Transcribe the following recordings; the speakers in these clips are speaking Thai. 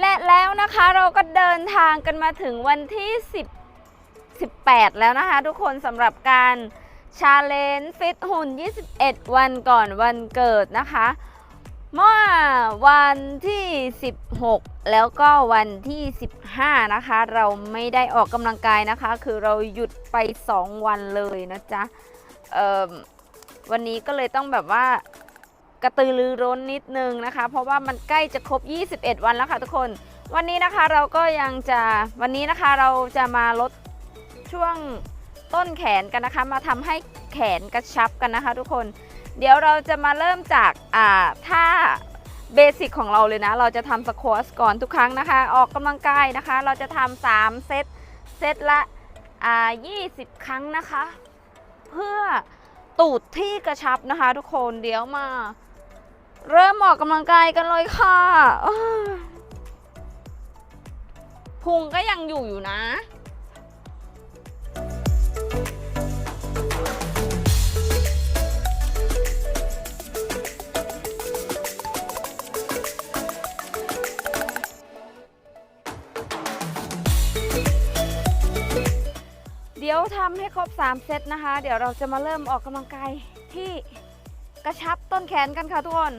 และแล้วนะคะเราก็เดินทางกันมาถึงวันที่ 10 18 แล้วนะคะ ทุกคนสำหรับการชาเลนจ์ฟิตหุ่น 21 วันก่อนวันเกิดนะคะ เมื่อวันที่ 16 แล้วก็วันที่ 15 นะคะ เราไม่ได้ออกกำลังกายนะคะ คือเราหยุดไป 2 วันเลยนะจ๊ะวันนี้ก็เลยต้องแบบว่า กระตือรือร้นนิดนึงนะคะ เพราะว่ามันใกล้จะครบ 21 วันแล้วค่ะทุกคน วันนี้นะคะเราก็ยังจะวันนี้นะคะเราจะมาลดช่วงต้นแขนกันนะคะ มาทำให้แขนกระชับกันนะคะ ทุกคน เดี๋ยวเราจะมาเริ่มจากอ่าท่าเบสิกของเราเลยนะ เราจะทำสควอชก่อนทุกครั้งนะคะ ออกกำลังกายนะคะ เราจะทำ3เซต เซตละอ่า20 ครั้งนะคะ เพื่อตูดที่กระชับนะคะ ทุกคน เดี๋ยวมา เริ่มออกกำลังกายกันเลยค่ะพุงก็ยังอยู่อยู่นะเดี๋ยวทำให้ครบ 3 เซตนะคะ เดี๋ยวเราจะมาเริ่มออกกำลังกายที่กระชับ ต้นแขนกันค่ะทุกคน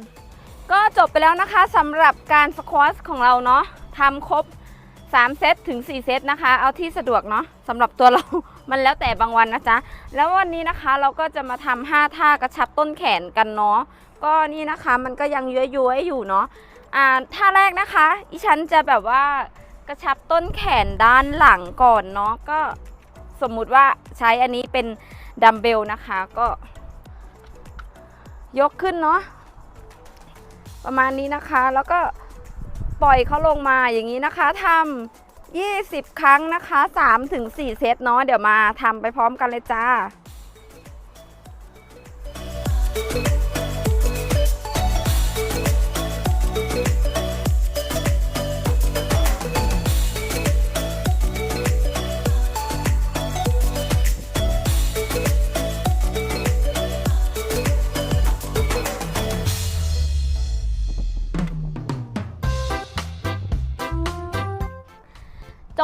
ก็จบไปแล้วนะคะสำหรับการสควอชของเราเนาะทำครบ 3 เซตถึง 4 เซตนะคะ เอาที่สะดวกเนาะสำหรับตัวเรา มันแล้วแต่บางวันนะจ๊ะ แล้ววันนี้นะคะเราก็จะมาทำ5ท่ากระชับต้นแขนกันเนาะก็นี่นะคะมันก็ยังย้วยๆอยู่เนาะอ่าท่าแรกนะคะอีฉันจะแบบว่ากระชับต้นแขนด้านหลังก่อนเนาะก็สมมุติว่าใช้อันนี้เป็นดัมเบลนะคะ ก็ ยกขึ้นเนาะประมาณนี้นะคะ แล้วก็ปล่อยเขาลงมาอย่างนี้นะคะทำ20ครั้งนะคะ3ถึง4เซตเนาะเดี๋ยวมาทำไปพร้อมกันเลยจ้า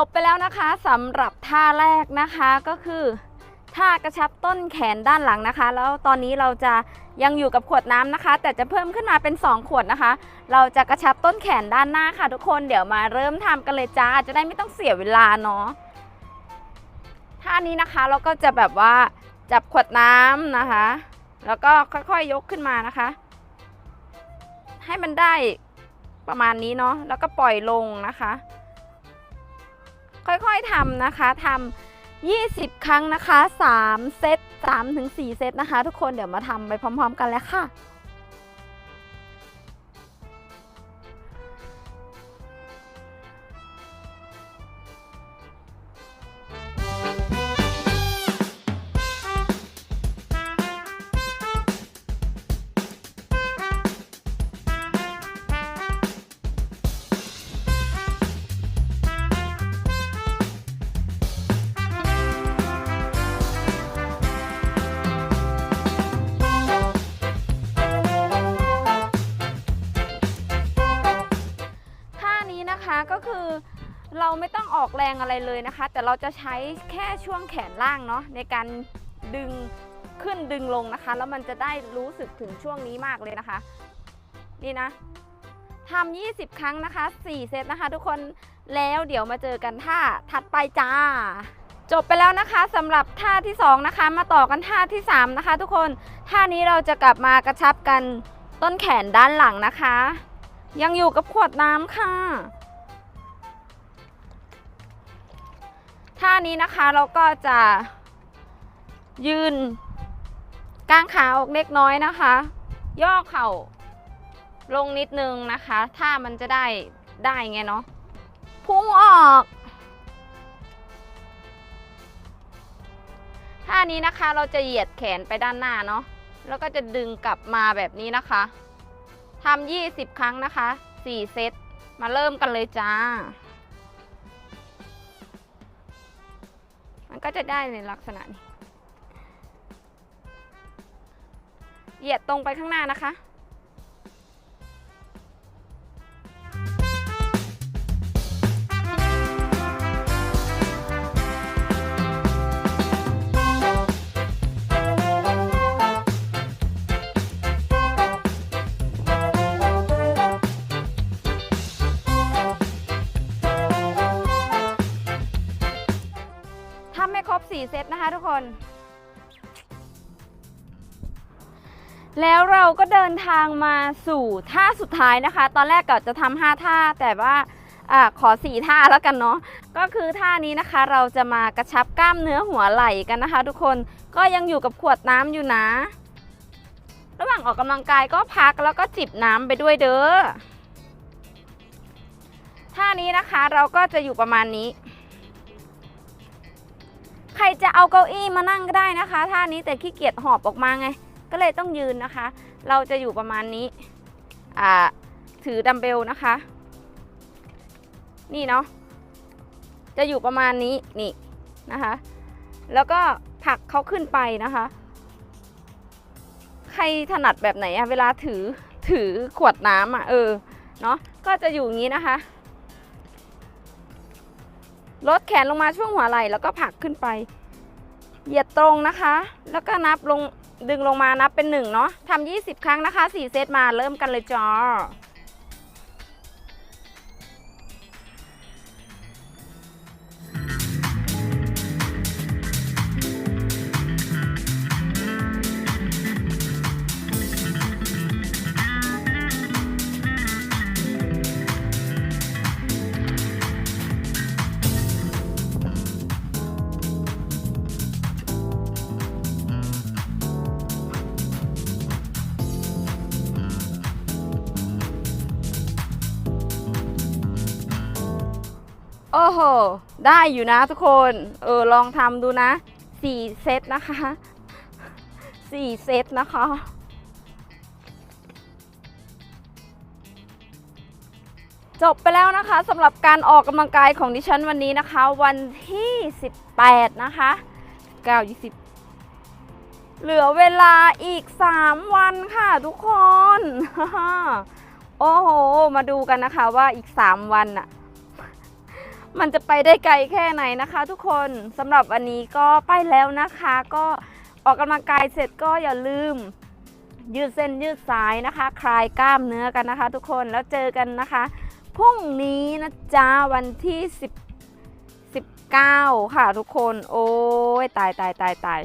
บไปแล้วนะคะสำหรับท่าแรกนะคะก็คือท่ากระชับต้นแขนด้านหลังนะคะ แล้วตอนนี้เราจะยังอยู่กับขวดน้ำนะคะ แต่จะเพิ่มขึ้นมาเป็น 2 ขวดนะคะ เราจะกระชับต้นแขนด้านหน้าค่ะ ทุกคนเดี๋ยวมาเริ่มทำกันเลยจ้าจะได้ไม่ต้องเสียเวลาเนาะท่านี้นะคะเราก็จะแบบว่าจับขวดน้ำนะคะ แล้วก็ค่อยๆยกขึ้นมานะคะ ให้มันได้ประมาณนี้เนาะแล้วก็ปล่อยลงนะคะ ค่อยๆทำนะคะทำ20 ครั้งนะคะ 3 เซต3ถึง4เซตนะคะ ทุกคนเดี๋ยวมาทำไปพร้อม ๆ กันแล้วค่ะ ก็คือเราไม่ต้องออกแรงอะไรเลยนะคะ แต่เราจะใช้แค่ช่วงแขนล่างเนาะในการดึงขึ้นดึงลงนะคะ แล้วมันจะได้รู้สึกถึงช่วงนี้มากเลยนะคะ นี่นะทำ20 ครั้งนะคะ 4 เซตนะคะ ทุกคนแล้วเดี๋ยวมาเจอกันท่าถัดไปจ้า จบไปแล้วนะคะสำหรับท่าที่ 2 นะคะ มาต่อกันท่าที่ 3 นะคะ ทุกคนท่านี้เราจะกลับมากระชับกันต้นแขนด้านหลังนะคะ ยังอยู่กับขวดน้ำค่ะ ท่านี้นะคะเราก็จะ ยืนกางขาออกเล็กน้อยนะคะ ย่อเข่าลงนิดนึงนะคะถ้ามันจะได้ได้ไงเนาะพุ่งออกท่านี้นะคะเราจะเหยียดแขนไปด้านหน้าเนาะแล้วก็จะดึงกลับมาแบบนี้นะคะทำ20 ครั้งนะคะ 4 เซต มาเริ่มกันเลยจ้า มันก็จะได้ในลักษณะนี้ เหยียดตรงไปข้างหน้านะคะ 4 เซตนะคะทุกคน แล้วเราก็เดินทางมาสู่ท่าสุดท้ายนะคะ ตอนแรกก็จะทำ5ท่าแต่ว่าอาขอ4ท่าแล้วกันเนาะ ก็คือท่านี้นะคะ เราจะมากระชับกล้ามเนื้อหัวไหล่กันนะคะ ทุกคน ก็ยังอยู่กับขวดน้ำอยู่นะ ระหว่างออกกำลังกายก็พักแล้วก็จิบน้ำไปด้วยเด้อ ท่านี้นะคะเราก็จะอยู่ประมาณนี้ ใครจะเอาเก้าอี้มานั่งก็ได้นะคะท่านี้แต่ขี้เกียจหอบออกมาไง ก็เลยต้องยืนนะคะ เราจะอยู่ประมาณนี้อ่าถือดัมเบลนะคะ นี่เนาะจะอยู่ประมาณนี้นี่นะคะ แล้วก็ผลักเขาขึ้นไปนะคะ ใครถนัดแบบไหนอะเวลาถือถือขวดน้ำอะเออเนาะก็จะอยู่อย่างนี้นะคะ ลดแขนลงมาช่วงหัวไหล่แล้วก็ผลักขึ้นไป เหยียดตรงนะคะ แล้วก็นับลงดึงลงมานับเป็นหนึ่งเนาะทำ20 ครั้งนะคะ 4 เซตมาเริ่มกันเลยจ้า โอ้โห ได้อยู่นะทุกคน เออ ลองทำดูนะ4เซตนะคะ4เซตนะคะ จบไปแล้วนะคะสำหรับการออกกำลังกายของดิฉันวันนี้นะคะ วันที่ 18 นะคะ9 20 เหลือเวลาอีก 3 วันค่ะทุกคน โอ้โห มาดูกันนะคะว่าอีก 3 วันน่ะ มันจะไปได้ไกลแค่ไหนนะคะ ทุกคนสำหรับวันนี้ก็ไปแล้วนะคะ ก็ออกกำลังกายเสร็จก็อย่าลืม ยืดเส้นยืดสายนะคะ คลายกล้ามเนื้อกันนะคะ ทุกคนแล้วเจอกันนะคะพรุ่งนี้นะจ๊ะวันที่10 19 ค่ะทุกคน โอ้ยตายตายตายตาย